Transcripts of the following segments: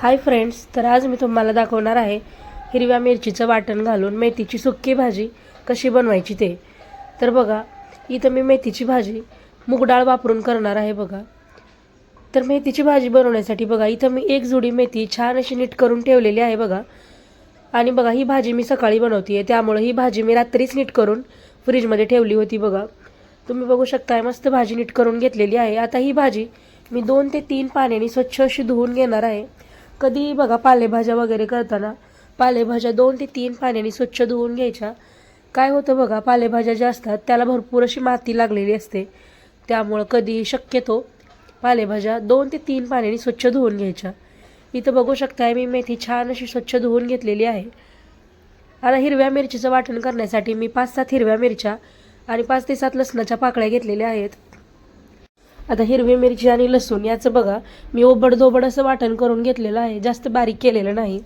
Hi friends तर आज मी तुम्हाला दाखवणार आहे हिरव्या मिरचीचं वाटण घालून मेथीची सुक्की भाजी कशी बनवायची ते. तर बघा इथं मी मेथीची भाजी मुगडाळ वापरून करणार आहे बघा. तर मेथीची भाजी बनवण्यासाठी बघा इथं मी एक जुडी मेथी छान अशी नीट करून ठेवलेली आहे बघा. आणि बघा ही भाजी मी सकाळी बनवते आहे त्यामुळं ही भाजी मी रात्रीच नीट करून फ्रीजमध्ये ठेवली होती बघा. तुम्ही बघू शकताय मस्त भाजी नीट करून घेतलेली आहे. आता ही भाजी मी दोन ते तीन पाण्याने स्वच्छ अशी धुवून घेणार आहे. कधी बघा पालेभाज्या वगैरे करताना पालेभाज्या दोन ते तीन पाण्याने स्वच्छ धुवून घ्यायच्या. काय होतं बघा पालेभाज्या ज्या असतात त्याला भरपूर अशी माती लागलेली असते. त्यामुळं कधी शक्यतो पालेभाज्या दोन ते तीन पाण्याने स्वच्छ धुवून घ्यायच्या. इथं बघू शकताय मी मेथी छान अशी स्वच्छ धुवून घेतलेली आहे. आता हिरव्या मिरचीचं वाटण करण्यासाठी मी पाच सात हिरव्या मिरच्या आणि पाच ते सात लसणाच्या पाकळ्या घेतलेल्या आहेत. आता हिरवी मिरची आणि लसूण याचं बघा मी ओबडधोबड असं वाटण करून घेतलेलं आहे जास्त बारीक केलेलं नाही.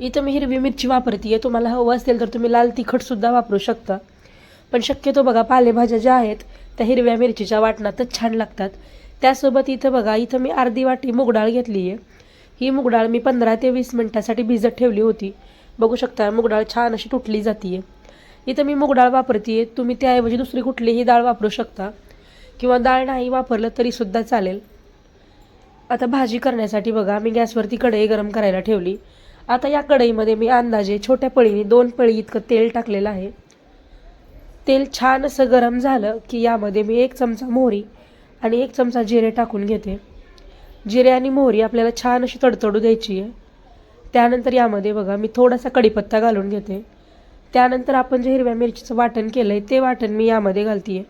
इथं मी हिरवी मिरची वापरते आहे तुम्हाला हवं असेल तर तुम्ही लाल तिखटसुद्धा वापरू शकता. पण शक्यतो बघा पालेभाज्या ज्या आहेत त्या हिरव्या मिरचीच्या वाटणातच छान लागतात. त्यासोबत इथं बघा इथं मी अर्धी वाटी मुगडाळ घेतली आहे ही मुगडाळ मी पंधरा ते वीस मिनटासाठी भिजत ठेवली होती. बघू शकता मुगडाळ छान अशी तुटली जाते इथं मी मुगडाळ वापरते तुम्ही त्याऐवजी दुसरी कुठलीही डाळ वापरू शकता. किंवा डाळ नाही वापरलं तरीसुद्धा चालेल. आता भाजी करण्यासाठी बघा मी गॅसवरती कढई गरम करायला ठेवली. आता या कढईमध्ये मी अंदाजे छोट्या पळीने दोन पळी इतकं तेल टाकलेलं आहे. तेल छान असं गरम झालं की यामध्ये मी एक चमचा मोहरी आणि एक चमचा जिरे टाकून घेते. जिरे आणि मोहरी आपल्याला छान अशी तडतडू द्यायची आहे. त्यानंतर यामध्ये बघा मी थोडासा कढीपत्ता घालून घेते. त्यानंतर आपण जे हिरव्या मिरचीचं वाटण केलं आहे ते वाटण मी यामध्ये घालते आहे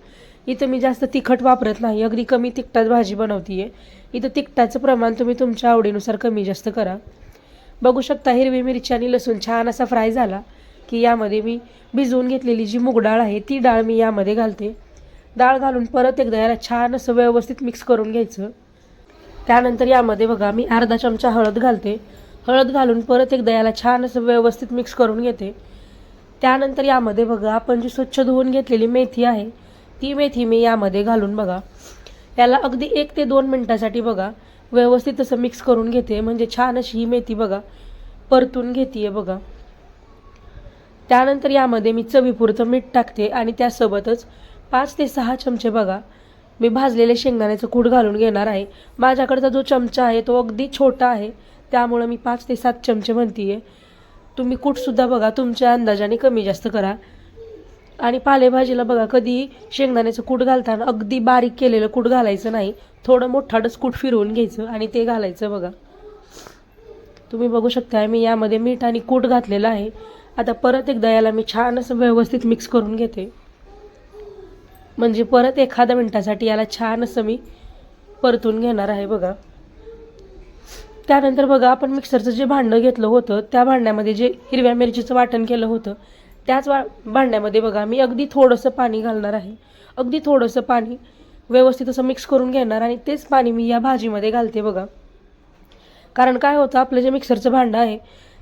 इथं मी जास्त तिखट वापरत नाही. अगदी कमी तिखटात भाजी बनवते आहे इथं तिखटाचं प्रमाण तुम्ही तुमच्या आवडीनुसार कमी जास्त करा. बघू शकता हिरवी मिरची आणि लसूण छान असा फ्राय झाला की यामध्ये मी भिजवून घेतलेली जी मूगडाळ आहे ती डाळ मी यामध्ये घालते. डाळ घालून परत एकदा याला छान असं व्यवस्थित मिक्स करून घ्यायचं. त्यानंतर यामध्ये बघा मी अर्धा चमचा हळद घालते. हळद घालून परत एकदा याला छान असं व्यवस्थित मिक्स करून घेते. त्यानंतर यामध्ये बघा आपण जी स्वच्छ धुवून घेतलेली मेथी आहे ती मेथी मी यामध्ये घालून बघा. याला अगदी एक ते दोन मिनटासाठी बघा. व्यवस्थित असं मिक्स करून घेते. म्हणजे छान अशी ही मेथी बघा. परतून घेते बघा. त्यानंतर यामध्ये मी चवीपुरतं मीठ टाकते आणि त्यासोबतच पाच ते सहा चमचे बघा. मी भाजलेले शेंगदाण्याचं कूट घालून घेणार आहे. माझ्याकडचा जो चमचा आहे तो अगदी छोटा आहे. त्यामुळं मी पाच ते सात चमचे म्हणते आहे तुम्ही कूटसुद्धा बघा. तुमच्या अंदाजाने कमी जास्त करा. आणि पालेभाजीला बघा कधी शेंगदाण्याचं कूट घालताना अगदी बारीक केलेलं कूट घालायचं नाही. थोडं मोठाडच कूट फिरवून घ्यायचं आणि ते घालायचं बघा. तुम्ही बघू शकता मी यामध्ये मीठ आणि कूट घातलेलं आहे. आता परत एकदा याला मी छान असं व्यवस्थित मिक्स करून घेते. म्हणजे परत एखाद्या मिनटासाठी याला छान असं मी परतून घेणार आहे बघा. त्यानंतर बघा आपण मिक्सरचं जे भांडं घेतलं होतं त्या भांड्यामध्ये जे हिरव्या मिरचीचं वाटण केलं होतं त्याच वा भांड्यामध्ये बघा मी अगदी थोडंसं पाणी घालणार आहे. अगदी थोडंसं पाणी व्यवस्थित असं मिक्स करून घेणार आणि तेच पाणी मी या भाजीमध्ये घालते बघा. कारण काय होतं आपलं जे मिक्सरचं भांडं आहे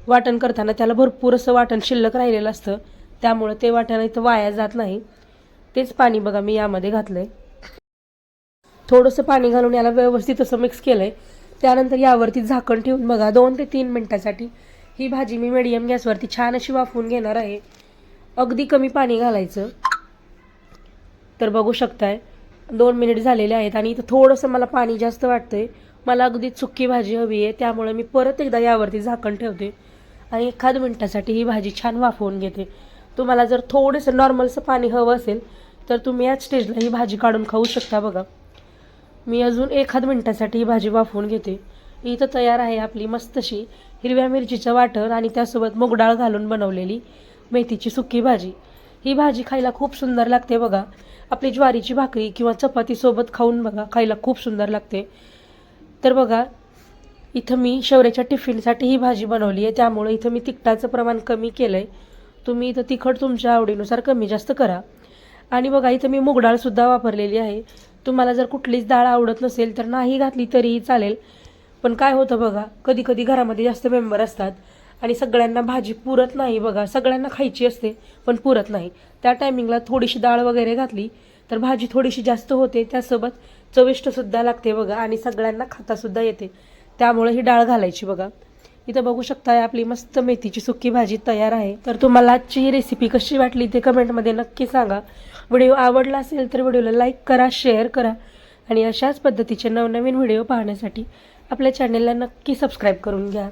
वाटण करताना त्याला भरपूर असं वाटण शिल्लक राहिलेलं असतं. त्यामुळं ते वाटण इथं वाया जात नाही. तेच पाणी बघा मी यामध्ये घातलं आहे थोडंसं पाणी घालून याला व्यवस्थित असं मिक्स केलं आहे त्यानंतर यावरती झाकण ठेवून बघा दोन ते तीन मिनटासाठी ही भाजी मी मिडियम गॅसवरती छान अशी वाफवून घेणार आहे. अगदी कमी पाणी घालायचं. तर बघू शकताय दोन मिनिट झालेले आहेत आणि इथं थोडंसं मला पाणी जास्त वाटतंय. मला अगदी चुकी भाजी हवी आहे त्यामुळे मी परत एकदा यावरती झाकण ठेवते. आणि एखाद मिनटासाठी ही भाजी छान वाफवून घेते. तुम्हाला जर थोडंसं नॉर्मलचं पाणी हवं असेल तर तुम्ही याच स्टेजला ही भाजी काढून खाऊ शकता बघा. मी अजून एखाद मिनटासाठी ही भाजी वाफवून घेते. इथं तयार आहे आपली मस्तशी हिरव्या मिरचीचं वाटण आणि त्यासोबत मुगडाळ घालून बनवलेली. मेथीची सुकी भाजी. ही भाजी खायला खूप सुंदर लागते बघा. आपली ज्वारीची भाकरी किंवा चपातीसोबत खाऊन बघा खायला खूप सुंदर लागते. तर बघा इथं मी शौर्याच्या टिफिनसाठी ही भाजी बनवली आहे. त्यामुळे इथं मी तिखटाचं प्रमाण कमी केलं आहे तुम्ही इथं तिखट तुमच्या आवडीनुसार कमी जास्त करा. आणि बघा इथं मी मुगडाळसुद्धा वापरलेली आहे. तुम्हाला जर कुठलीच डाळ आवडत नसेल तर नाही घातली तरीही चालेल. पण काय होतं बघा कधी कधी घरामध्ये जास्त मेंबर असतात. आणि सगळ्यांना भाजी पुरत नाही बघा. सगळ्यांना खायची असते पण पुरत नाही. त्या टायमिंगला थोडीशी डाळ वगैरे घातली तर भाजी थोडीशी जास्त होते. त्यासोबत चविष्टसुद्धा लागते बघा आणि सगळ्यांना खातासुद्धा येते. त्यामुळे ही डाळ घालायची बघा. इथं बघू शकताय आपली मस्त मेथीची सुकी भाजी तयार आहे. तर तुम्हाला आजची ही रेसिपी कशी वाटली ते कमेंटमध्ये नक्की सांगा. व्हिडिओ आवडला असेल तर व्हिडिओला लाईक करा शेअर करा आणि अशाच पद्धतीचे नवनवीन व्हिडिओ पाहण्यासाठी आपल्या चॅनेलला नक्की सबस्क्राईब करून घ्या.